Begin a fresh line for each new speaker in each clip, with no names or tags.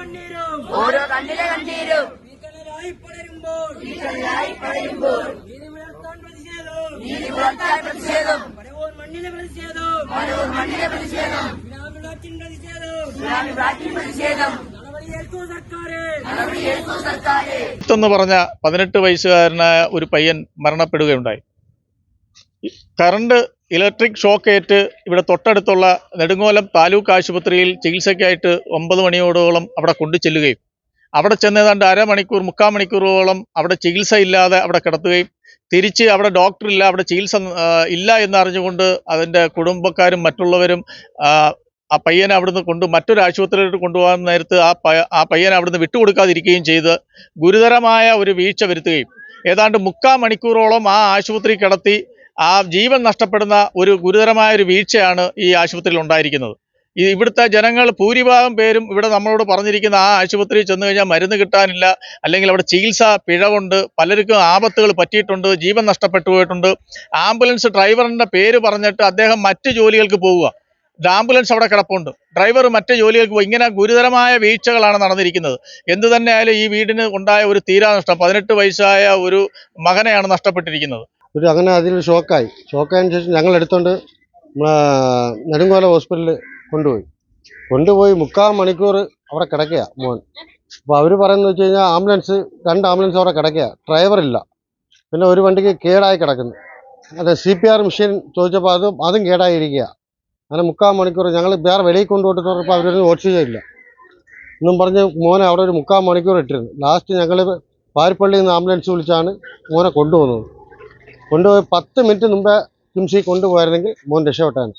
കണ്ണീരും.
ഓരോ കണ്ണിലെ കണ്ണീരും.
ഭീകരരായി പടരുമ്പോൾ.
ഭീകരരായി പടരുമ്പോൾ.
നീതി പുലർത്താൻ പ്രതിഷേധം.
നീതി പുലർത്താൻ പ്രതിഷേധം.
പടവൂർ മണ്ണിലെ പ്രതിഷേധം.
ഓരോ മണ്ണിലെ പ്രതിഷേധം.
ഗ്രാമീണത്തിൻ പ്രതിഷേധം.
സുനാമി ഫ്ലാറ്റിൽ പ്രതിഷേധം.
നടപടിയേൽക്കൂ സർക്കാരെ.
എന്ന് പറഞ്ഞ പതിനെട്ട് വയസ്സുകാരനായ ഒരു പയ്യൻ മരണപ്പെടുകയുണ്ടായി. കറണ്ട് ഇലക്ട്രിക് ഷോക്കേറ്റ് ഇവിടെ തൊട്ടടുത്തുള്ള നെടുങ്ങോലം താലൂക്ക് ആശുപത്രിയിൽ ചികിത്സയ്ക്കായിട്ട് ഒമ്പത് മണിയോടോളം അവിടെ കൊണ്ടു ചെല്ലുകയും അവിടെ ചെന്ന് ഏതാണ്ട് അരമണിക്കൂർ മുക്കാൽ മണിക്കൂറോളം അവിടെ ചികിത്സ ഇല്ലാതെ അവിടെ കിടത്തുകയും തിരിച്ച് അവിടെ ഡോക്ടറില്ല അവിടെ ചികിത്സ ഇല്ല എന്നറിഞ്ഞുകൊണ്ട് അതിന്റെ കുടുംബക്കാരും മറ്റുള്ളവരും ആ, പയ്യനെ അവിടുന്ന് കൊണ്ട് മറ്റൊരു ആശുപത്രിയിലോട്ട് കൊണ്ടുപോകാൻ നേരത്ത് ആ ആ പയ്യനെ അവിടുന്ന് വിട്ടുകൊടുക്കാതിരിക്കുകയും ചെയ്ത് ഗുരുതരമായ ഒരു വീഴ്ച വരുത്തുകയും ഏതാണ്ട് മുക്കാൽ മണിക്കൂറോളം ആ ആശുപത്രി കിടത്തി ആ ജീവൻ നഷ്ടപ്പെടുന്ന ഒരു ഗുരുതരമായ ഒരു വീഴ്ചയാണ് ഈ ആശുപത്രിയിൽ ഉണ്ടായിരിക്കുന്നത്. ഈ ഇവിടുത്തെ ജനങ്ങൾ ഭൂരിഭാഗം പേരും ഇവിടെ നമ്മളോട് പറഞ്ഞിരിക്കുന്ന ആ ആശുപത്രിയിൽ ചെന്ന് കഴിഞ്ഞാൽ മരുന്ന് കിട്ടാനില്ല അല്ലെങ്കിൽ അവിടെ ചികിത്സ പിഴവുണ്ട് പലർക്കും ആപത്തുകൾ പറ്റിയിട്ടുണ്ട് ജീവൻ നഷ്ടപ്പെട്ടു പോയിട്ടുണ്ട്. ആംബുലൻസ് ഡ്രൈവറിന്റെ പേര് പറഞ്ഞിട്ട് അദ്ദേഹം മറ്റ് ജോലികൾക്ക് പോവുക. ആംബുലൻസ് അവിടെ കിടപ്പുണ്ട്. ഡ്രൈവർ മറ്റ് ജോലികൾക്ക് പോയി ഇങ്ങനെ ഗുരുതരമായ വീഴ്ചകളാണ് നടന്നിരിക്കുന്നത്. എന്തു തന്നെയായാലും ഈ വീടിന് ഉണ്ടായ ഒരു തീരാനഷ്ടം പതിനെട്ട് വയസ്സായ ഒരു മകനെയാണ് നഷ്ടപ്പെട്ടിരിക്കുന്നത്.
ഒരു അങ്ങനെ അതിൽ ഷോക്കായി. ഷോക്കായതിന് ശേഷം ഞങ്ങൾ എടുത്തോണ്ട് നമ്മളെ നെടുങ്കോല ഹോസ്പിറ്റലിൽ കൊണ്ടുപോയി. കൊണ്ടുപോയി മുക്കാൽ മണിക്കൂർ അവിടെ കിടക്കുക മോൻ. അപ്പോൾ അവർ പറയുന്നത് വെച്ച് കഴിഞ്ഞാൽ ആംബുലൻസ് രണ്ട് ആംബുലൻസ് അവിടെ കിടക്കുക ഡ്രൈവറില്ല പിന്നെ ഒരു വണ്ടിക്ക് കേടായി കിടക്കുന്നു. അത് സി പി ആർ മെഷീൻ ചോദിച്ചപ്പോൾ അതും അതും കേടായിരിക്കുക അങ്ങനെ മുക്കാൽ മണിക്കൂർ ഞങ്ങൾ വേറെ വെളിയിൽ കൊണ്ടുപോയിട്ട് പറഞ്ഞപ്പോൾ അവരൊന്നും ഓക്സിജൻ ഇല്ല. എന്നും പറഞ്ഞ് മോനെ അവിടെ ഒരു മുക്കാൽ മണിക്കൂർ ഇട്ടിരുന്നു. ലാസ്റ്റ് ഞങ്ങൾ പാരിപ്പള്ളിയിൽ നിന്ന് ആംബുലൻസ് വിളിച്ചാണ് മോനെ കൊണ്ടുപോകുന്നത് കൊണ്ടുപോയി പത്ത് മിനിറ്റ് മുമ്പേ കിംസി കൊണ്ടുപോയായിരുന്നെങ്കിൽ മോൻ രക്ഷപ്പെട്ടാണ്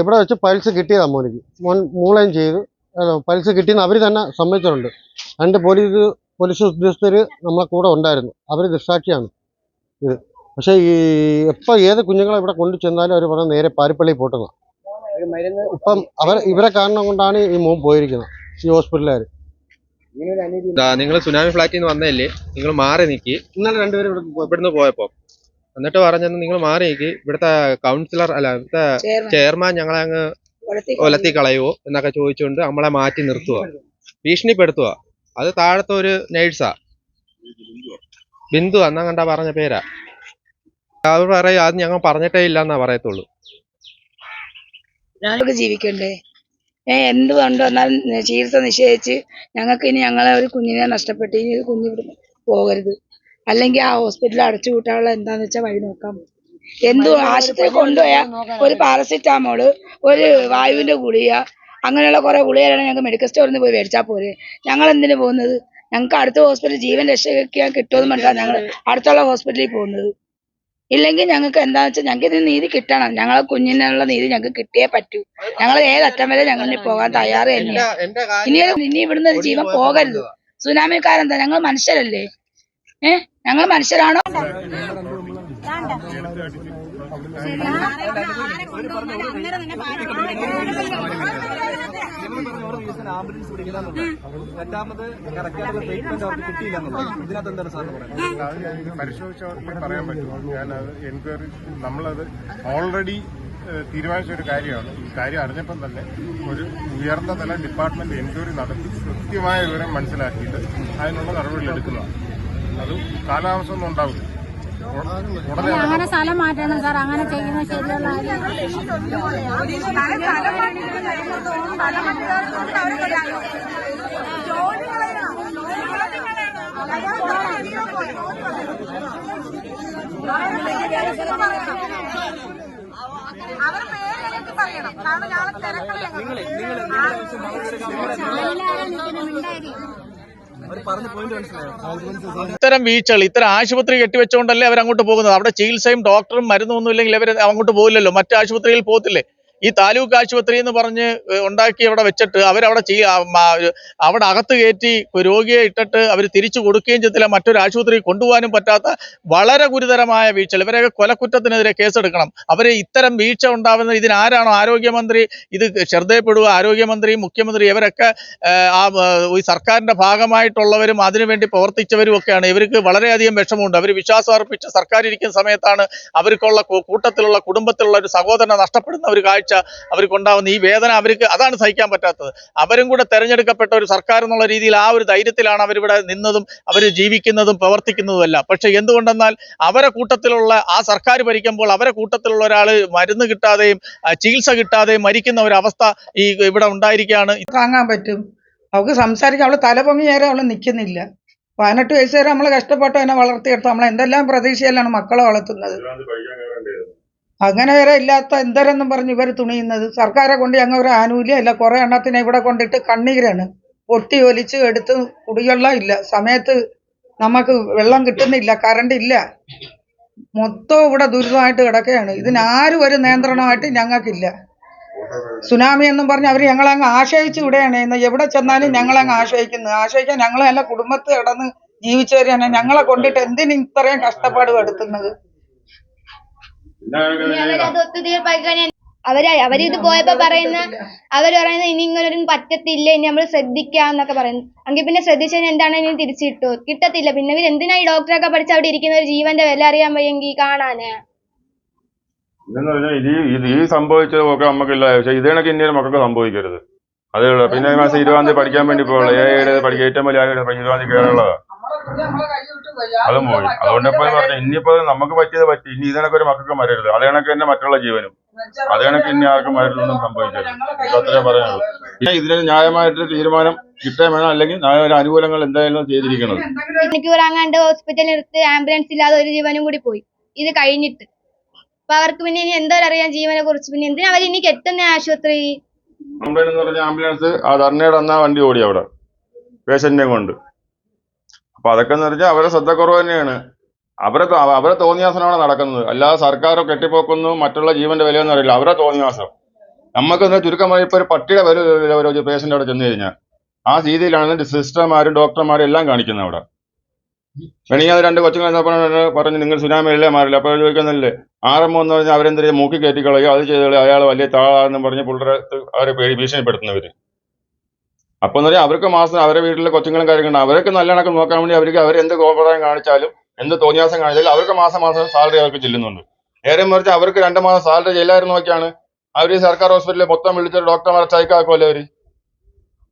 ഇവിടെ വെച്ച് പൾസ് കിട്ടിയതാ മോനിക്ക്. മോൻ മൂളയും ചെയ്തു. പൈസ പൾസ് കിട്ടിയെന്ന് അവർ തന്നെ സമ്മതിച്ചിട്ടുണ്ട്. രണ്ട് പോലീസ് പോലീസ് ഉദ്യോഗസ്ഥർ നമ്മളെ കൂടെ ഉണ്ടായിരുന്നു. അവർ ദൃസാക്ഷിയാണ് ഇത്. പക്ഷേ ഈ എപ്പോൾ ഏത് കുഞ്ഞുങ്ങളെ ഇവിടെ കൊണ്ടു ചെന്നാലും അവർ പറഞ്ഞ നേരെ പാരിപ്പള്ളി പോട്ടുന്ന ഇപ്പം അവർ ഇവരെ കാരണം കൊണ്ടാണ് ഈ മോൻ പോയിരിക്കുന്നത്. ഈ ഹോസ്പിറ്റലുകാർ
നിങ്ങൾ സുനാമി ഫ്ലാറ്റിൽ നിന്ന് വന്നതല്ലേ? നിങ്ങൾ മാറി നിൽക്കി
ഇന്നലെ രണ്ടുപേരും.
ഇവിടുന്ന് പോയപ്പോ. എന്നിട്ട് പറഞ്ഞു നിങ്ങൾ മാറി നിൽക്കി ഇവിടുത്തെ കൗൺസിലർ അല്ല ഇവിടുത്തെ ചെയർമാൻ ഞങ്ങളെ അങ്ങ് ഒലത്തി കളയുവോ എന്നൊക്കെ ചോദിച്ചുകൊണ്ട് നമ്മളെ മാറ്റി നിർത്തുക ഭീഷണിപ്പെടുത്തുക അത് താഴത്തെ ഒരു നേഴ്സാ. ബിന്ദു അന്നാ കണ്ടാ പറഞ്ഞ പേരാ. അവർ പറയും അത് ഞങ്ങൾ പറഞ്ഞിട്ടേ ഇല്ല എന്നാ പറയത്തുള്ളൂ
ജീവിക്കണ്ടേ? എന്ത് കൊണ്ട് വന്നാലും ചികിത്സ നിഷേധിച്ച് ഞങ്ങൾക്ക് ഇനി ഞങ്ങളെ ഒരു കുഞ്ഞിനെ നഷ്ടപ്പെട്ട് ഇനി ഒരു കുഞ്ഞ് പോകരുത്. അല്ലെങ്കിൽ ആ ഹോസ്പിറ്റലിൽ അടച്ചു കൂട്ടാനുള്ള എന്താന്ന് വെച്ചാൽ വഴി നോക്കാം എന്തു ആശുപത്രി കൊണ്ടുപോയാൽ ഒരു പാരസിറ്റാമോൾ ഒരു വായുവിന്റെ ഗുളിക അങ്ങനെയുള്ള കുറെ ഗുളികയാണ് ഞങ്ങൾക്ക് മെഡിക്കൽ സ്റ്റോറിൽ നിന്ന് പോയി മേടിച്ചാൽ പോരെ. ഞങ്ങൾ എന്തിനു പോകുന്നത്? ഞങ്ങൾക്ക് അടുത്ത ഹോസ്പിറ്റലിൽ ജീവൻ രക്ഷിക്കാൻ കിട്ടുമെന്ന് പറഞ്ഞാൽ ഞങ്ങൾ അടുത്തുള്ള ഹോസ്പിറ്റലിൽ പോകുന്നത്. ഇല്ലെങ്കിൽ ഞങ്ങൾക്ക് എന്താന്ന് വെച്ചാൽ ഞങ്ങൾക്ക് ഇതിന് നീതി കിട്ടണം ഞങ്ങളെ കുഞ്ഞിനുള്ള നീതി ഞങ്ങൾക്ക് കിട്ടിയേ പറ്റൂ ഞങ്ങൾ ഏതറ്റം വരെ ഞങ്ങൾ ഇനി പോകാൻ തയ്യാറ് തന്നെയാണ്
എന്റെ
ഇനി ഇനി ഇവിടുന്ന് ഒരു ജീവൻ പോകരുത് സുനാമിക്കാരെന്താ ഞങ്ങൾ മനുഷ്യരല്ലേ ഏ ഞങ്ങൾ മനുഷ്യരാണോ
പരിശോധിച്ചവർക്ക് പറയാൻ പറ്റും ഞാൻ അത് എൻക്വയറി നമ്മളത് ഓൾറെഡി തീരുമാനിച്ച ഒരു കാര്യമാണ് ഈ കാര്യം അറിഞ്ഞപ്പം തന്നെ ഒരു ഉയർന്ന തല ഡിപ്പാർട്ട്മെന്റ് എൻക്വയറി നടത്തി കൃത്യമായ വിവരം മനസ്സിലാക്കിയിട്ട് അതിനുള്ള നടപടികൾ എടുക്കുന്നതാണ് അതും കാലാവസ്ഥ ഒന്നും ഉണ്ടാവില്ല
അങ്ങനെ സ്ഥലം മാറ്റണം സാർ. അങ്ങനെ ചെയ്യുന്ന ശരിയല്ല കാര്യം. എല്ലാവരും നിൽക്കുന്ന മിണ്ടായി
ഇത്തരം വീഴ്ചകൾ ഇത്തരം ആശുപത്രി കെട്ടിവെച്ചുകൊണ്ടല്ലേ അവർ അങ്ങോട്ട് പോകുന്നത്? അവിടെ ചികിത്സയും ഡോക്ടറും മരുന്നും ഒന്നും ഇല്ലെങ്കിൽ അവർ അങ്ങോട്ട് പോകില്ലല്ലോ മറ്റു ആശുപത്രിയിൽ പോകത്തില്ലേ? ഈ താലൂക്ക് ആശുപത്രി എന്ന് പറഞ്ഞ് ഉണ്ടാക്കി അവിടെ വെച്ചിട്ട് അവരവിടെ ചെയ്യ അവിടെ അകത്ത് കയറ്റി രോഗിയെ ഇട്ടിട്ട് അവർ തിരിച്ചു കൊടുക്കുകയും ചെയ്തില്ല. മറ്റൊരു ആശുപത്രി കൊണ്ടുപോകാനും പറ്റാത്ത വളരെ ഗുരുതരമായ വീഴ്ചകൾ ഇവരെയൊക്കെ കൊലക്കുറ്റത്തിനെതിരെ കേസെടുക്കണം. അവരെ ഇത്തരം വീഴ്ച ഉണ്ടാവുന്ന ഇതിനാരാണോ ആരോഗ്യമന്ത്രി? ഇത് ശ്രദ്ധയപ്പെടുക. ആരോഗ്യമന്ത്രി മുഖ്യമന്ത്രി ഇവരൊക്കെ ആ സർക്കാരിന്റെ ഭാഗമായിട്ടുള്ളവരും അതിനുവേണ്ടി പ്രവർത്തിച്ചവരും ഒക്കെയാണ്. ഇവർക്ക് വളരെയധികം വിഷമമുണ്ട്. അവർ വിശ്വാസം അർപ്പിച്ച് സർക്കാർ ഇരിക്കുന്ന സമയത്താണ് അവർക്കുള്ള കൂട്ടത്തിലുള്ള കുടുംബത്തിലുള്ള ഒരു സഹോദരനെ നഷ്ടപ്പെടുന്ന ഒരു കാഴ്ച ഒരാഴ്ച അവർക്കുണ്ടാവുന്ന ഈ വേദന അവർക്ക് അതാണ് സഹിക്കാൻ പറ്റാത്തത്. അവരും കൂടെ തെരഞ്ഞെടുക്കപ്പെട്ട ഒരു സർക്കാർ എന്നുള്ള രീതിയിൽ ആ ഒരു ധൈര്യത്തിലാണ് അവരിവിടെ നിന്നതും അവർ ജീവിക്കുന്നതും പ്രവർത്തിക്കുന്നതുമല്ല പക്ഷെ എന്തുകൊണ്ടെന്നാൽ അവരെ കൂട്ടത്തിലുള്ള ആ സർക്കാർ ഭരിക്കുമ്പോൾ അവരെ കൂട്ടത്തിലുള്ള ഒരാൾ മരുന്ന് കിട്ടാതെയും ചികിത്സ കിട്ടാതെയും മരിക്കുന്ന ഒരു അവസ്ഥ ഈ ഇവിടെ ഉണ്ടായിരിക്കുകയാണ്.
താങ്ങാൻ പറ്റും. അവൾക്ക് സംസാരിക്കാൻ അവൾ തല പൊങ്ങി നേരെ അവൾ നിൽക്കുന്നില്ല പതിനെട്ട് വയസ്സ് വരെ നമ്മൾ കഷ്ടപ്പെട്ട് എന്നെ വളർത്തിയെടുത്തു നമ്മൾ എന്തെല്ലാം പ്രതീക്ഷയിലാണ് മക്കളെ വളർത്തുന്നത്? അങ്ങനെ വരെ ഇല്ലാത്ത എന്തരെന്നും പറഞ്ഞ് ഇവർ തുണിയുന്നത്. സർക്കാരെ കൊണ്ട് ഞങ്ങൾ ഒരു ആനുകൂല്യം കുറെ എണ്ണത്തിനെ ഇവിടെ കൊണ്ടിട്ട് കണ്ണീരാണ്. പൊട്ടി ഒലിച്ച് എടുത്ത് കുടിവെള്ളം ഇല്ല. സമയത്ത് നമുക്ക് വെള്ളം കിട്ടുന്നില്ല. കറണ്ട് ഇല്ല. മൊത്തം ഇവിടെ ദുരിതമായിട്ട് കിടക്കുകയാണ്. ഇതിനാരും ഒരു നിയന്ത്രണമായിട്ട് ഞങ്ങൾക്കില്ല. സുനാമി എന്നും പറഞ്ഞ് അവർ ഞങ്ങളങ്ങ് ആശ്രയിച്ച് വിടുകയാണ്. ഇന്ന് എവിടെ ചെന്നാലും ഞങ്ങളങ്ങ് ആശ്രയിക്കുന്നത് ആശ്രയിക്കാൻ ഞങ്ങളെല്ലാം കുടുംബത്തിൽ കിടന്ന് കിടന്ന് ജീവിച്ചവരെയാണ്. ഞങ്ങളെ കൊണ്ടിട്ട് എന്തിനും ഇത്രയും കഷ്ടപ്പാട് പെടുത്തുന്നത്
അവരത് കഴിഞ്ഞാൽ അവർ അവരിത് പോയപ്പോ പറയുന്ന അവർ പറയുന്ന ഇനി ഇങ്ങനൊരു പറ്റത്തില്ല ഇനി നമ്മൾ ശ്രദ്ധിക്കാം എന്നൊക്കെ പറയുന്നു. എങ്കിൽ പിന്നെ ശ്രദ്ധിച്ചതിന് എന്താണ് ഇനി തിരിച്ചു കിട്ടുമോ കിട്ടത്തില്ല. പിന്നെ ഇവർ എന്തിനാ ഈ ഡോക്ടറൊക്കെ പഠിച്ച് അവിടെ ഇരിക്കുന്ന ഒരു ജീവന്റെ വില അറിയാൻ വയ്യെങ്കിൽ കാണാന്?
ഇതെന്ന് പറഞ്ഞാൽ ഇത് ഈ- ഇത് ഈ സംഭവിച്ചതൊക്കെ നമുക്കില്ല. പക്ഷെ ഇതേ കണക്ക് ഇന്ത്യയിൽ മക്കൾക്ക് സംഭവിക്കരുത്. അതേ ഉള്ളൂ. പിന്നെ ഈ മാസം ഇരുപതാം തീയതി പഠിക്കാൻ വേണ്ടി പോകുള്ളൂ ഏ ഏഴ് പഠിക്കാൻ ഏറ്റവും വലിയ ഇരുപതാം തീയതി കയറുള്ളതാ അതും പോയി അതുകൊണ്ട് ഇപ്പൊ പറഞ്ഞു ഇനിയിപ്പോ നമുക്ക് പറ്റിയത് പറ്റി. ഇനി ഇതിനൊക്കെ ഒരു മക്കൾക്ക് മരരുത്. അത് കണക്ക് തന്നെ മറ്റുള്ള ജീവനും. അത് കണക്ക് ഇനി ആർക്കും മരരുതൊന്നും സംഭവിക്കരുത് അത്രേ പറയാനുള്ളൂ പിന്നെ ഇതിന് ന്യായമായിട്ടൊരു തീരുമാനം കിട്ടാൻ വേണം. അല്ലെങ്കിൽ ഒരു അനുകൂലങ്ങൾ എന്തായാലും ചെയ്തിരിക്കണം
മണിക്കൂർ അങ്ങാണ്ട് ഹോസ്പിറ്റലിൽ എടുത്ത് ആംബുലൻസ് ഇല്ലാതെ ഒരു ജീവനും കൂടി പോയി. ഇത് കഴിഞ്ഞിട്ട്. അപ്പൊ അവർക്ക് പിന്നെ ഇനി എന്തോരറിയാം ജീവനെ കുറിച്ച് പിന്നെ എന്തിനാ അവർ ഇനി കെട്ടുന്ന ആശുപത്രി?
ആംബുലൻസ് എന്ന് പറഞ്ഞ ആംബുലൻസ് ആ ധർണയുടെ അന്നാ വണ്ടി ഓടി അവിടെ. പേഷ്യന്റിനെ കൊണ്ട്. അപ്പൊ അതൊക്കെ എന്ന് പറഞ്ഞാൽ അവരെ ശ്രദ്ധക്കുറവ് തന്നെയാണ്. അവരെ അവരെ തോന്നിയാസനമാണ് നടക്കുന്നത്. അല്ലാതെ സർക്കാർ കെട്ടിപ്പോക്കുന്നു മറ്റുള്ള ജീവന്റെ വിലയൊന്നും അറിയില്ല. അവരെ തോന്നിയാസം. നമുക്ക് എന്താ ചുരുക്കം ഇപ്പൊ ഒരു പട്ടിയുടെ വില ഒരു പേഷ്യന്റ് അവിടെ ചെന്ന് കഴിഞ്ഞാൽ ആ രീതിയിലാണ് സിസ്റ്റർമാരും ഡോക്ടർമാരും എല്ലാം കാണിക്കുന്നത് അവിടെ. അത് രണ്ട് കൊച്ചുങ്ങൾ പറഞ്ഞു നിങ്ങൾ സുനാമിയല്ലേ മാറില്ല. അപ്പോൾ ചോദിക്കുന്നില്ലേ ആറമ്മ എന്ന് പറഞ്ഞാൽ അവരെന്തെങ്കിലും മൂക്കി കയറ്റിക്കളയോ അത് ചെയ്ത് കളയുക അയാൾ വലിയ താളാണെന്ന് പറഞ്ഞ് പുള്ളേരെ അവരെ പേടി ഭീഷണിപ്പെടുത്തുന്നവര്. അപ്പൊ എന്ന് പറഞ്ഞാൽ അവർക്ക് മാസം അവരെ വീട്ടിലെ കൊച്ചുങ്ങളും കാര്യങ്ങളും അവരൊക്കെ നല്ല കണക്ക് നോക്കാൻ വേണ്ടി അവർക്ക് അവരെന്ത് കോപ്രദായം കാണിച്ചാലും എന്ത് തോന്നിയാസം കാണിച്ചാലും അവർക്ക് മാസം മാസം സാലറി അവർക്ക് ചെല്ലുന്നുണ്ട്. നേരെ മറിച്ച് അവർക്ക് രണ്ട് മാസം സാലറി ചെല്ലായിരുന്നു നോക്കിയാണ്. അവർ സർക്കാർ ഹോസ്പിറ്റലിൽ മൊത്തം വിളിച്ച ഡോക്ടർമാരെ ചൈക്കാക്കുമല്ലോ അവർ?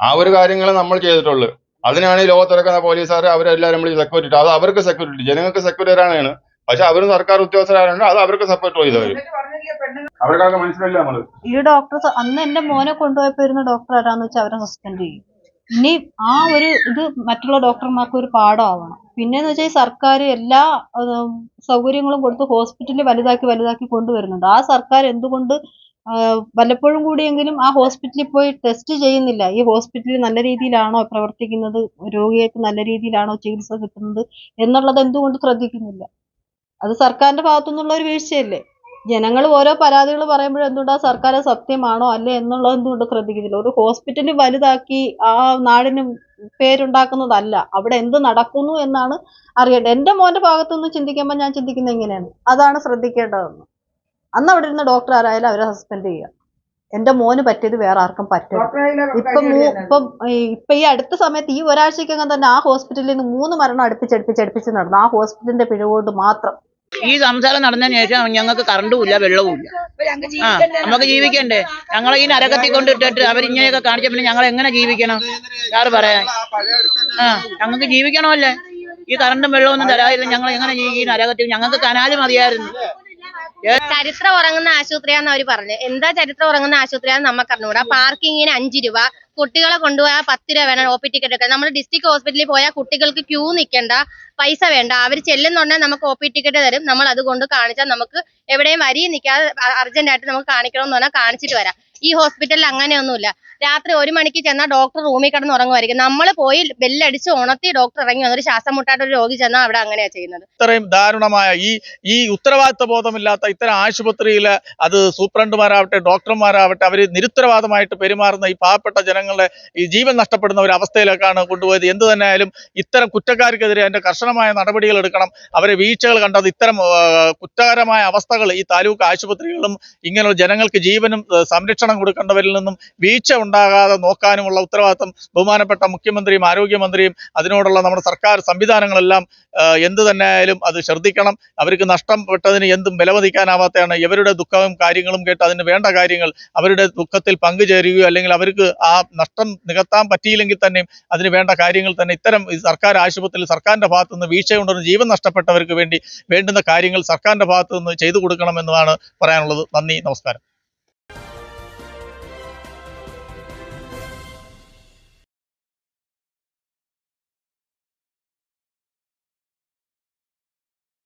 ആ ഒരു കാര്യങ്ങൾ നമ്മൾ ചെയ്തിട്ടുള്ളൂ. അതിനാണ് ഈ ലോകത്തിറക്കുന്ന പോലീസുകാർ അവരെല്ലാവരും നമ്മൾ സെക്യൂരിറ്റി അത് അവർക്ക് സെക്യൂരിറ്റി ജനങ്ങൾക്ക് സെക്യൂരിറ്റി തരാനാണ് പക്ഷെ അവരും സർക്കാർ ഉദ്യോഗസ്ഥരായതുകൊണ്ട് അത് അവർക്ക് സപ്പോർട്ട് ചെയ്തവര് അവർക്കൊക്കെ മനസ്സിലായില്ല നമ്മൾ.
ഈ ഡോക്ടർ അന്ന് എന്റെ മോനെ കൊണ്ടുപോയപ്പോ ഇരുന്ന ഡോക്ടർ ആരാന്ന് വെച്ചാൽ അവരെ സസ്പെൻഡ് ചെയ്യും. ഇനി ആ ഒരു ഇത് മറ്റുള്ള ഡോക്ടർമാർക്ക് ഒരു പാഠമാവണം പിന്നെന്ന് വെച്ചാൽ ഈ സർക്കാർ എല്ലാ സൗകര്യങ്ങളും കൊടുത്ത് ഹോസ്പിറ്റലിൽ വലുതാക്കി വലുതാക്കി കൊണ്ടുവരുന്നുണ്ട്. ആ സർക്കാർ എന്തുകൊണ്ട് വല്ലപ്പോഴും കൂടിയെങ്കിലും ആ ഹോസ്പിറ്റലിൽ പോയി ടെസ്റ്റ് ചെയ്യുന്നില്ല? ഈ ഹോസ്പിറ്റലിൽ നല്ല രീതിയിലാണോ പ്രവർത്തിക്കുന്നത്? രോഗികൾക്ക് നല്ല രീതിയിലാണോ ചികിത്സ കിട്ടുന്നത്? എന്നുള്ളത് എന്തുകൊണ്ട് ശ്രദ്ധിക്കുന്നില്ല? അത് സർക്കാരിന്റെ ഭാഗത്തുനിന്നുള്ള ഒരു വീഴ്ചയല്ലേ? ജനങ്ങൾ ഓരോ പരാതികൾ പറയുമ്പോഴും എന്തുകൊണ്ടാ സർക്കാർ സത്യമാണോ അല്ലേ എന്നുള്ളത് എന്തുകൊണ്ട് ശ്രദ്ധിക്കുന്നില്ല? ഒരു ഹോസ്പിറ്റൽ വലുതാക്കി ആ നാടിന് പേരുണ്ടാക്കുന്നതല്ല. അവിടെ എന്ത് നടക്കുന്നു എന്നാണ് അറിയേണ്ടത്. എന്റെ മോന്റെ ഭാഗത്തുനിന്ന് ചിന്തിക്കുമ്പോൾ ഞാൻ ചിന്തിക്കുന്നത് എങ്ങനെയാണ് അതാണ് ശ്രദ്ധിക്കേണ്ടതെന്ന്. അന്ന് അവിടെ ഇരുന്ന ഡോക്ടർ ആരായാലും അവരെ സസ്പെൻഡ് ചെയ്യുക. എന്റെ മോന് പറ്റിയത് വേറെ ആർക്കും പറ്റും ഇപ്പൊ ഇപ്പൊ ഇപ്പം ഈ ഇപ്പൊ ഈ അടുത്ത സമയത്ത് ഈ ഒരാഴ്ചക്കകം തന്നെ ആ ഹോസ്പിറ്റലിൽ നിന്ന് മൂന്ന് മരണം അടുപ്പിച്ചടുപ്പിച്ചടുപ്പിച്ച് നടന്നു. ആ ഹോസ്പിറ്റലിന്റെ പിഴവുകൊണ്ട് മാത്രം.
ഈ സംസാരം നടന്നതിന് ശേഷം ഞങ്ങൾക്ക് കറണ്ടും ഇല്ല വെള്ളവും ഇല്ല. ആ നമുക്ക് ജീവിക്കണ്ടേ? ഞങ്ങളെ ഈ നരകത്തിൽ കൊണ്ടിട്ടിട്ട് അവരിങ്ങനെയൊക്കെ കാണിച്ച പിന്നെ ഞങ്ങൾ എങ്ങനെ ജീവിക്കണം? സാറ് പറയാൻ. ആ ഞങ്ങൾക്ക് ജീവിക്കണമല്ലേ? ഈ കറണ്ടും വെള്ളമൊന്നും തരാതില്ല ഞങ്ങൾ എങ്ങനെ ഈ നരകത്തിൽ ഞങ്ങൾക്ക് കനാല് മതിയായിരുന്നു.
ചരിത്രം ഉറങ്ങുന്ന ആശുപത്രിയാന്ന് അവർ പറഞ്ഞു. എന്താ ചരിത്രം ഉറങ്ങുന്ന ആശുപത്രിയാന്ന് നമുക്ക് അറിഞ്ഞൂടാ. പാർക്കിങ്ങിന് അഞ്ച് രൂപ കുട്ടികളെ കൊണ്ടുപോയാൽ പത്ത് രൂപ വേണം ഒ പി ടിക്കറ്റ് ഒക്കെ. നമ്മൾ ഡിസ്ട്രിക്ട് ഹോസ്പിറ്റലിൽ പോയാൽ കുട്ടികൾക്ക് ക്യൂ നിൽക്കണ്ട പൈസ വേണ്ട. അവർ ചെല്ലുന്നുണ്ടെങ്കിൽ നമുക്ക് ഒ പി ടിക്കറ്റ് തരും. നമ്മൾ അത് കൊണ്ട് കാണിച്ചാൽ നമുക്ക് എവിടെയും വരി നിൽക്കാതെ അർജന്റ് ആയിട്ട് നമുക്ക് കാണിക്കണം എന്ന് പറഞ്ഞാൽ കാണിച്ചിട്ട് വരാം. ഈ ഹോസ്പിറ്റലിൽ അങ്ങനെയൊന്നുമില്ല. രാത്രി ഒരു മണിക്ക് ചെന്നാൽ ഡോക്ടർ റൂമിൽ കിടന്ന് ഉറങ്ങുമായിരിക്കും നമ്മൾ പോയി ബെല്ലടിച്ച് ഉണർത്തി ഡോക്ടർ ഇറങ്ങി വന്നൊരു ശ്വാസം മുട്ടായിട്ട് ഒരു രോഗി ചെന്നാൽ അവിടെ അങ്ങനെയാ ചെയ്യുന്നത്.
ഇത്രയും ദാരുണമായ ഈ ഈ ഉത്തരവാദിത്വ ബോധമില്ലാത്ത ഇത്തരം ആശുപത്രിയിൽ അത് സൂപ്രണ്ടുമാരാവട്ടെ ഡോക്ടർമാരാവട്ടെ അവർ നിരുത്തരവാദമായിട്ട് പെരുമാറുന്ന ഈ പാവപ്പെട്ട ജനങ്ങളുടെ ഈ ജീവൻ നഷ്ടപ്പെടുന്ന ഒരു അവസ്ഥയിലേക്കാണ് കൊണ്ടുപോയത്. എന്ത് തന്നെയായാലും ഇത്തരം കുറ്റക്കാർക്കെതിരെ അതിന്റെ കർശനമായ നടപടികൾ എടുക്കണം. അവരെ വീഴ്ചകൾ കണ്ടത് ഇത്തരം കുറ്റകരമായ അവസ്ഥകൾ ഈ താലൂക്ക് ആശുപത്രികളും ഇങ്ങനെയുള്ള ജനങ്ങൾക്ക് ജീവനും സംരക്ഷണം ശമ്പളം കൊടുക്കേണ്ടവരിൽ നിന്നും വീഴ്ച ഉണ്ടാകാതെ നോക്കാനുമുള്ള ഉത്തരവാദിത്തം ബഹുമാനപ്പെട്ട മുഖ്യമന്ത്രിയും ആരോഗ്യമന്ത്രിയും അതിനോടുള്ള നമ്മുടെ സർക്കാർ സംവിധാനങ്ങളെല്ലാം എന്ത് തന്നെ ആയാലും അത് ശ്രദ്ധിക്കണം. അവർക്ക് നഷ്ടപ്പെട്ടതിന് എന്തും വിലമതിക്കാനാവാത്തതാണ് ഇവരുടെ ദുഃഖവും കാര്യങ്ങളും കേട്ട് അതിന് വേണ്ട കാര്യങ്ങൾ അവരുടെ ദുഃഖത്തിൽ പങ്കുചേരുകയോ അല്ലെങ്കിൽ അവർക്ക് ആ നഷ്ടം നികത്താൻ പറ്റിയില്ലെങ്കിൽ തന്നെയും അതിന് വേണ്ട കാര്യങ്ങൾ തന്നെ ഇത്തരം സർക്കാർ ആശുപത്രിയിൽ സർക്കാരിന്റെ ഭാഗത്തുനിന്ന് വീഴ്ചയുണ്ടെന്ന് ജീവൻ നഷ്ടപ്പെട്ടവർക്ക് വേണ്ടി വേണ്ടുന്ന കാര്യങ്ങൾ സർക്കാരിന്റെ ഭാഗത്തുനിന്ന് ചെയ്തു കൊടുക്കണമെന്നാണ് പറയാനുള്ളത്. നന്ദി നമസ്കാരം.